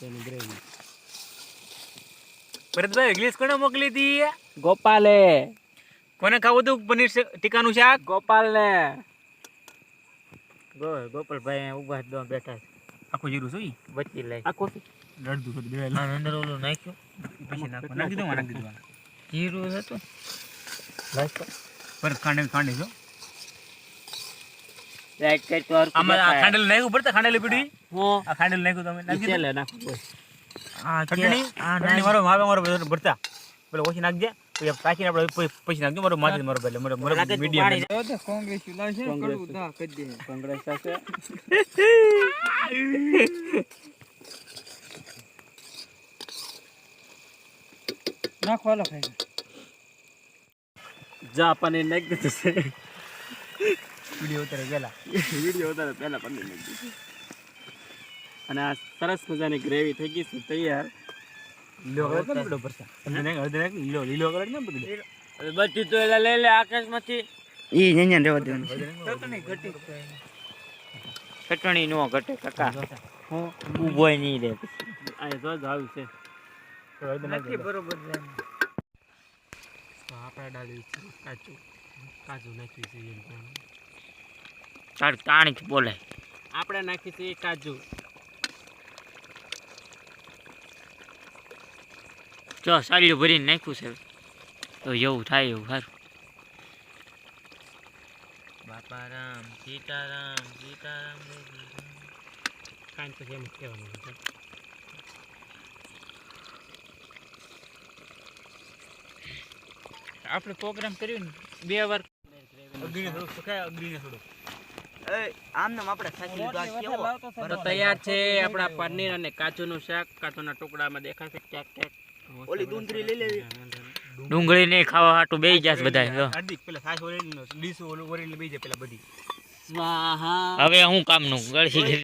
તેની gravy Bharatbhai English કોને મોકલી હતી? ગોપાલે. કોને ખાવું હતું? પનીર ટીકાનું શાક? ગોપાલને. ગોપાલભાઈ ઊભા દો બેઠા આખું જીરું શું? બચી લઈ. આખો અડધું હતું, બે અંદર ઓલું નાખ્યું. પછી નાખો. નાખી દીધું. જીરું હતું. ભરત ખાંડે ખાંડે છો લાઈટ કઈ તો આમાં આ. ખાંડેલું નાખ્યું ભરતા ખાંડેલી પીડી હું. આ ખાંડેલું નાખ્યું તમે. નાખી? ઈચેલે નાખું ચટણી? આ ચટણી મારો મારો મારો બધો ભરતા. પેલો ઓછી નાખજે. પછી આ પાકીને આપણે પછી નાખજો. મારો માથે મારો એટલે મારો મારો મીડિયમ કોંગ્રેસ કોંગ્રેસ થશે જા પનીર નાખી દીધું છે. વીડિયો ઉતારે ગયેલા વીડિયો ઉતારે પહેલા પંદર મિનિટ અને આ સરસ મજાની ગ્રેવી થઈ ગઈ છે તૈયાર. લીલો કલર કેમ પીળો પરસા લીલો લીલો કલર કેમ પકડ્યો? બધી તો એલા લઈ લે આકાશમાંથી. ઈ નેન્યા રેવા દેવાનું. ચટણી ઘટી. ચટણી નો ઘટે કાકા. હું ઊભો નહીં રે આ જો જ આવ્યું છે. નથી બરોબર આપણે ડાળી કાચું કાચું નાખ્યું છે એમ. તાર તાણી જ બોલાય આપણે નાખી છે કાજુ. જો સાલ્યું ભરીને નાખ્યું છે. તો એવું થાય એવું સારું. બાપા રામ સીતારામ સીતારામ કાંઈ પછી એમ કહેવાનું આપણે પ્રોગ્રામ કર્યો ને બે વાર. અગ્નિને થોડું સુકાય અગ્નિને થોડુંક. તો તૈયાર છે આપણા પનીર અને કાચુનું શાક. કાચુના ટુકડામાં દેખાશે ક્યાંક ક્યાંક. ઓલી ડુંગળી લઈ લેવી. ડુંગળી નહીં ખાવા હાટું બે ગયા બધા હાર્દિક પેલા ઓરેલી ડીશ ઓલું ઓરેલી બેસી જાય પેલા બધી. હવે હું કામનું ગળસી